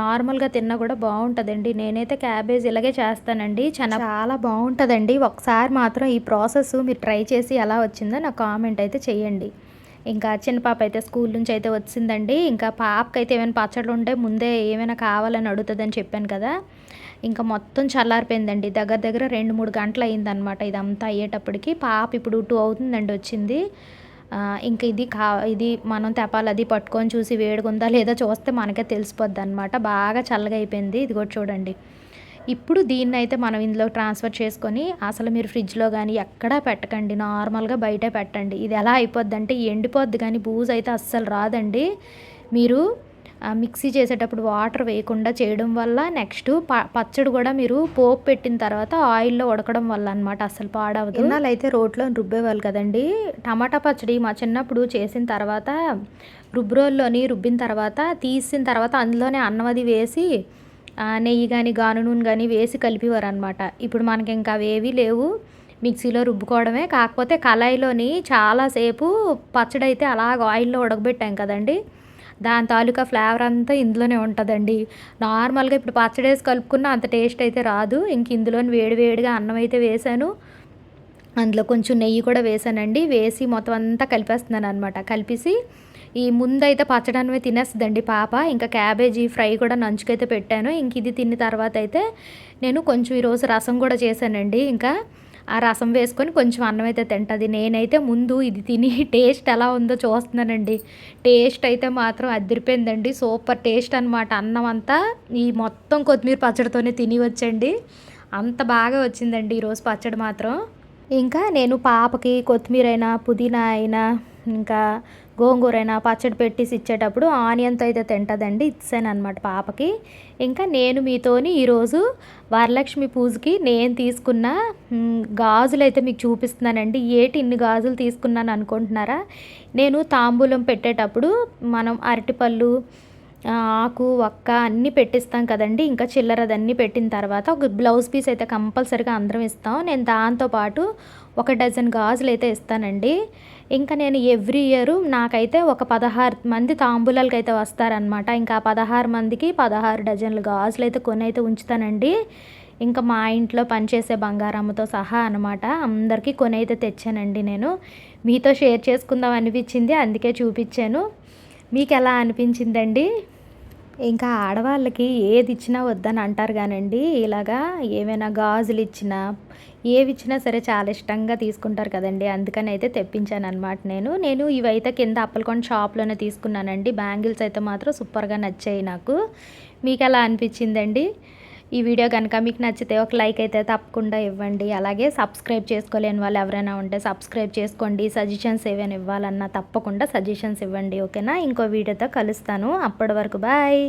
నార్మల్గా తిన్నా కూడా బాగుంటుందండి. నేనైతే క్యాబేజ్ ఇలాగే చేస్తానండి. చాలా చాలా బాగుంటుందండి. ఒకసారి మాత్రం ఈ ప్రాసెస్ మీరు ట్రై చేసి ఎలా వచ్చిందో నాకు కామెంట్ అయితే చేయండి. ఇంకా చిన్న పాప అయితే స్కూల్ నుంచి అయితే వచ్చిందండి. ఇంకా పాపకైతే ఏమైనా పచ్చళ్ళు ఉంటే ముందే ఏమైనా కావాలని అడుగుతుందని చెప్పాను కదా. ఇంకా మొత్తం చల్లారిపోయిందండి. దగ్గర దగ్గర రెండు మూడు గంటలు అయిందనమాట ఇదంతా అయ్యేటప్పటికి. పాప ఇప్పుడు టూ అవుతుందండి వచ్చింది. ఇంకా ఇది కా ఇది మనం తెపాలి అది పట్టుకొని చూసి వేడుకుందా లేదా చూస్తే మనకే తెలిసిపోద్ది అనమాట బాగా చల్లగా అయిపోయింది. ఇది కూడా చూడండి. ఇప్పుడు దీన్ని అయితే మనం ఇందులో ట్రాన్స్ఫర్ చేసుకొని అసలు మీరు ఫ్రిడ్జ్లో కానీ ఎక్కడా పెట్టకండి. నార్మల్గా బయటే పెట్టండి. ఇది ఎలా అయిపోద్ది అంటే ఎండిపోద్ది కానీ బూజ్ అయితే అస్సలు రాదండి. మీరు మిక్సీ చేసేటప్పుడు వాటర్ వేయకుండా చేయడం వల్ల నెక్స్ట్ పచ్చడి కూడా మీరు పోపు పెట్టిన తర్వాత ఆయిల్లో ఉడకడం వల్ల అనమాట అసలు పాడవదు. ఇన్నాళ్ళు అయితే రోట్లో రుబ్బేవాళ్ళు కదండి. టమాటా పచ్చడి మా చిన్నప్పుడు చేసిన తర్వాత రుబ్బురోల్లోని రుబ్బిన తర్వాత తీసిన తర్వాత అందులోనే అన్నం అది వేసి నెయ్యి కానీ గాను నూనె కానీ వేసి కలిపేవారు అనమాట ఇప్పుడు మనకి ఇంకా అవేవి లేవు. మిక్సీలో రుబ్బుకోవడమే. కాకపోతే కళాయిలోని చాలాసేపు పచ్చడి అయితే అలాగ ఆయిల్లో ఉడకబెట్టాం కదండి. దాని తాలూకా ఫ్లేవర్ అంతా ఇందులోనే ఉంటుందండి. నార్మల్గా ఇప్పుడు పచ్చడి వేసి కలుపుకున్న అంత టేస్ట్ అయితే రాదు. ఇంక ఇందులోని వేడి వేడిగా అన్నం అయితే వేసాను. అందులో కొంచెం నెయ్యి కూడా వేసానండి. వేసి మొత్తం అంతా కలిపేస్తున్నాను అనమాట కలిపేసి ఈ ముందైతే పచ్చడన్నమే తినేస్తుందండి పాప. ఇంకా క్యాబేజీ ఫ్రై కూడా నంచుకైతే పెట్టాను. ఇంక ఇది తిన్న తర్వాత అయితే నేను కొంచెం ఈరోజు రసం కూడా చేశానండి. ఇంకా ఆ రసం వేసుకొని కొంచెం అన్నం అయితే తింటుంది. నేనైతే ముందు ఇది తిని టేస్ట్ ఎలా ఉందో చూస్తున్నానండి. టేస్ట్ అయితే మాత్రం అదిరిపోయిందండి. సూపర్ టేస్ట్ అనమాట అన్నం అంతా ఈ మొత్తం కొత్తిమీర పచ్చడితోనే తిని వచ్చండి. అంత బాగా వచ్చిందండి ఈరోజు పచ్చడి మాత్రం. ఇంకా నేను పాపకి కొత్తిమీర అయినా పుదీనా అయినా ఇంకా గోంగూర అయినా పచ్చడి పెట్టేసి ఇచ్చేటప్పుడు ఆనియన్తో అయితే తింటుందండి. ఇచ్చాను అనమాట పాపకి. ఇంకా నేను మీతోని ఈరోజు వరలక్ష్మి పూజకి నేను తీసుకున్న గాజులు అయితే మీకు చూపిస్తున్నానండి. ఏటి ఇన్ని గాజులు తీసుకున్నాను అనుకుంటున్నారా? నేను తాంబూలం పెట్టేటప్పుడు మనం అరటిపళ్ళు ఆకు ఒక్క అన్నీ పెట్టిస్తాం కదండి. ఇంకా చిల్లర అదన్నీ పెట్టిన తర్వాత ఒక బ్లౌజ్ పీస్ అయితే కంపల్సరీగా అందరం ఇస్తాం. నేను దాంతోపాటు ఒక డజన్ గాజులు అయితే ఇస్తానండి. ఇంకా నేను ఎవ్రీ ఇయర్ నాకైతే ఒక పదహారు మంది తాంబూలాలకి అయితే వస్తారనమాట ఇంకా పదహారు మందికి పదహారు డజన్లు గాజులు అయితే కొని అయితే ఉంచుతానండి. ఇంకా మా ఇంట్లో పనిచేసే బంగారమ్మతో సహా అనమాట అందరికీ కొని అయితే తెచ్చానండి నేను. మీతో షేర్ చేసుకుందాం అనిపించింది అందుకే చూపించాను. మీకు ఎలా అనిపించిందండి? ఇంకా ఆడవాళ్ళకి ఏది ఇచ్చినా వద్దని అంటారు కానండి. ఇలాగా ఏమైనా గాజులు ఇచ్చినా ఏవి ఇచ్చినా సరే చాలా ఇష్టంగా తీసుకుంటారు కదండి. అందుకని అయితే తెప్పించాను అనమాట నేను. నేను ఇవైతే కింద అప్పలకొండ షాప్లోనే తీసుకున్నానండి. బ్యాంగిల్స్ అయితే మాత్రం సూపర్గా నచ్చాయి నాకు. మీకు ఎలా అనిపించిందండి? ఈ వీడియో కనుక మీకు నచ్చితే ఒక లైక్ అయితే తప్పకుండా ఇవ్వండి. అలాగే సబ్స్క్రైబ్ చేసుకోలేని వాళ్ళు ఎవరైనా ఉంటే సబ్స్క్రైబ్ చేసుకోండి. సజెషన్స్ ఏమైనా ఇవ్వాలన్నా తప్పకుండా సజెషన్స్ ఇవ్వండి. ఓకేనా? ఇంకో వీడియోతో కలుస్తాను. అప్పటి వరకు బాయ్.